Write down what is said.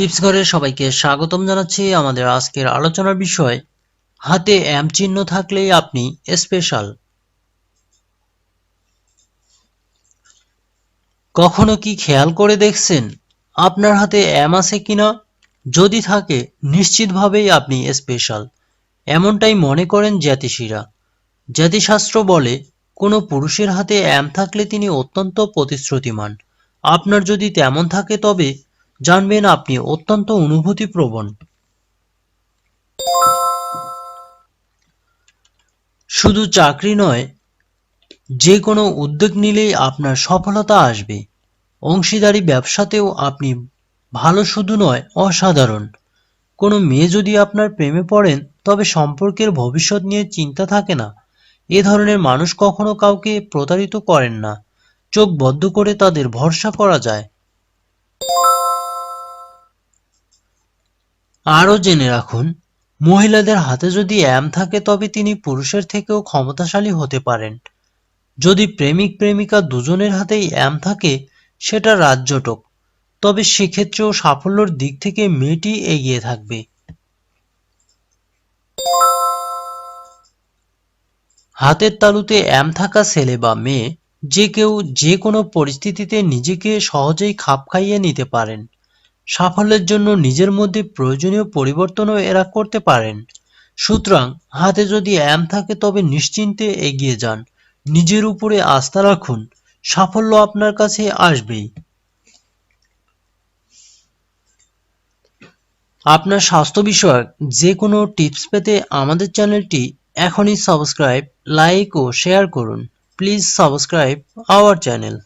Tips ঘরে সবাইকে স্বাগতম জানাচ্ছি আমাদের আজকের আলোচনার বিষয়, হাতে এম চিহ্ন থাকলেই আপনি স্পেশাল কখনো কি খেয়াল করে দেখছেন আপনার হাতে এম আছে কিনা? যদি থাকে, নিশ্চিতভাবেই আপনি স্পেশাল এমনটাই মনে করেন জ্যোতিষীরা। জ্যোতিষশাস্ত্র বলে, কোনো পুরুষের হাতে এম থাকলে তিনি অত্যন্ত প্রতিশ্রুতিমান। আপনার যদি তেমন থাকে তবে জানবেন আপনি অত্যন্ত অনুভূতিপ্রবণ। শুধু চাকরি নয়, যে কোনো উদ্যোগ নিলেই আপনার সফলতা আসবে। অংশীদারি ব্যবসাতেও আপনি ভালো শুধু নয়, অসাধারণ। কোনো মেয়ে যদি আপনার প্রেমে পড়েন, তবে সম্পর্কের ভবিষ্যৎ নিয়ে চিন্তা থাকে না। এ ধরনের মানুষ কখনো কাউকে প্রতারিত করেন না। চোখ বদ্ধ করে তাদের ভরসা করা যায়। আরও জেনে রাখুন, মহিলাদের হাতে যদি অ্যাম থাকে তবে তিনি পুরুষের থেকেও ক্ষমতাশালী হতে পারেন। যদি প্রেমিক প্রেমিকা দুজনের হাতেই অ্যাম থাকে, সেটা রাজ্যটক তবে সেক্ষেত্রেও সাফল্যর দিক থেকে মেয়েটি এগিয়ে থাকবে। হাতের তালুতে অ্যাম থাকা ছেলে বা মেয়ে যে কেউ যে কোনো পরিস্থিতিতে নিজেকে সহজেই খাপ খাইয়ে নিতে পারেন। সাফল্যের জন্য নিজের মধ্যে প্রয়োজনীয় পরিবর্তনও এরা করতে পারেন। সুতরাং হাতে যদি অ্যাম থাকে তবে নিশ্চিন্তে এগিয়ে যান। নিজের উপরে আস্থা রাখুন। সাফল্য আপনার কাছে আসবেই। আপনার স্বাস্থ্য বিষয়ক যে কোনো টিপস পেতে আমাদের চ্যানেলটি এখনই সাবস্ক্রাইব, লাইক ও শেয়ার করুন। Please subscribe our channel.